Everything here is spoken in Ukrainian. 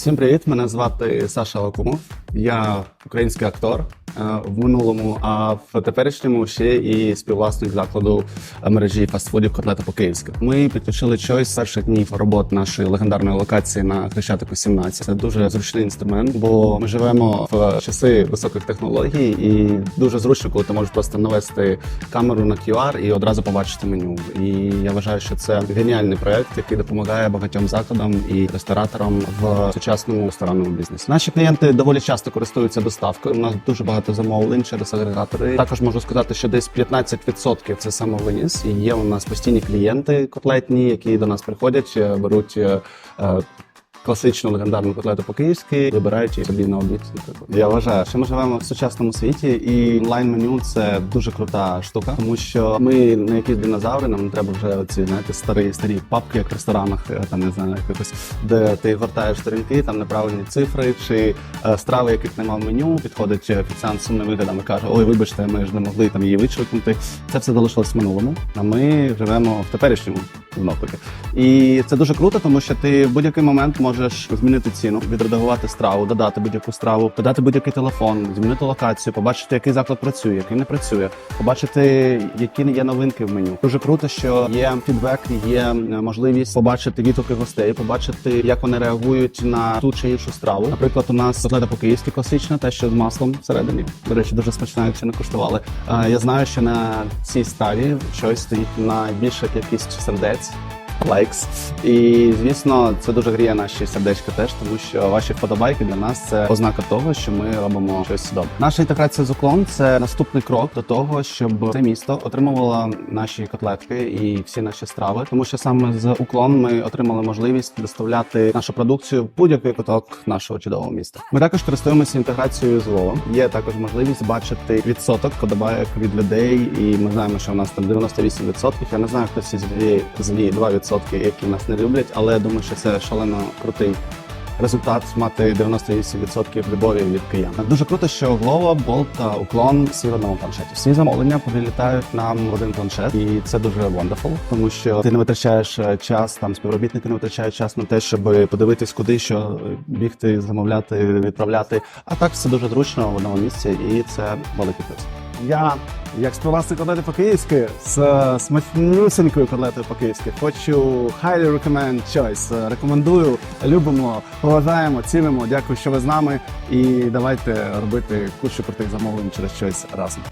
Всім привіт! Мене звати Саша Лакумов. Я український актор в минулому, а в теперішньому ще і співвласник закладу е, мережі фастфудів котлета по київськи. Ми підключили Choice з перших днів робот нашої легендарної локації на Хрещатику 17. Це дуже зручний інструмент, бо ми живемо в часи високих технологій, і дуже зручно, коли ти можеш просто навести камеру на QR і одразу побачити меню. І я вважаю, що це геніальний проект, який допомагає багатьом закладам і рестораторам в сучасному ресторанному бізнесі. Наші клієнти доволі часто користуються доставкою. У нас дуже багато замовлень через агрегатори. Також можу сказати, що десь 15% це самовиніс. І є у нас постійні клієнти котлетні, які до нас приходять, е, беруть. Класичну легендарну котлету по-київськи вибирають її собі на обід. Я вважаю, що ми живемо в сучасному світі, і онлайн-меню це дуже крута штука, тому що ми не якісь динозаври, нам не треба вже оці знаєте старі старі папки, як в ресторанах, е, там не знаю, якось, де ти гортаєш сторінки, там неправильні цифри чи е, страви, яких немає в меню. Підходить офіціант з сумним виглядом і каже: Ой, вибачте, ми ж не могли там її вичеркнути. Це все залишилось в минулому. А ми живемо в теперішньому знов таки. І це дуже круто, тому що ти в будь-який момент можеш змінити ціну, відредагувати страву, додати будь-яку страву, додати будь-який телефон, змінити локацію, побачити, який заклад працює, який не працює, побачити, які є новинки в меню. Дуже круто, що є фідбек, є е, можливість побачити відгуки гостей, побачити, як вони реагують на ту чи іншу страву. Наприклад, у нас котлета по-київськи класична, те, що з маслом всередині. До речі, дуже смачна, якщо не куштували. Е, Я знаю, що на цій страві щось стоїть найбільша кількість сердець лайкс. І звісно, це дуже гріє наші сердечка теж, тому що ваші вподобайки для нас це ознака того, що ми робимо щось добре. Наша інтеграція з уклон це наступний крок до того, щоб це місто отримувало наші котлетки і всі наші страви, тому що саме з уклон ми отримали можливість доставляти нашу продукцію в будь-який куток нашого чудового міста. Ми також користуємося інтеграцією з Вовом. Є також можливість бачити відсоток вподобайок від людей, і ми знаємо, що у нас там 98%. Я не знаю, хтось із зві два від. 3%, які нас не люблять, але я думаю, що це шалено крутий результат мати 98% любові від киян. Дуже круто, що Глова, Болт та уклон всі в одному планшеті. Всі замовлення прилітають нам в один планшет, і це дуже wonderful, тому що ти не витрачаєш е, час там співробітники, не витрачають час на те, щоб подивитись, куди що бігти, замовляти, відправляти. А так все дуже зручно в одному місці, і це великий плюс. Я, як співвласник котлети по-київськи, з смачнюсенькою котлетою по-київськи, хочу highly recommend choice. Рекомендую, любимо, поважаємо, цінимо. Дякую, що ви з нами. І давайте робити кучу крутих замовлень через щось разом.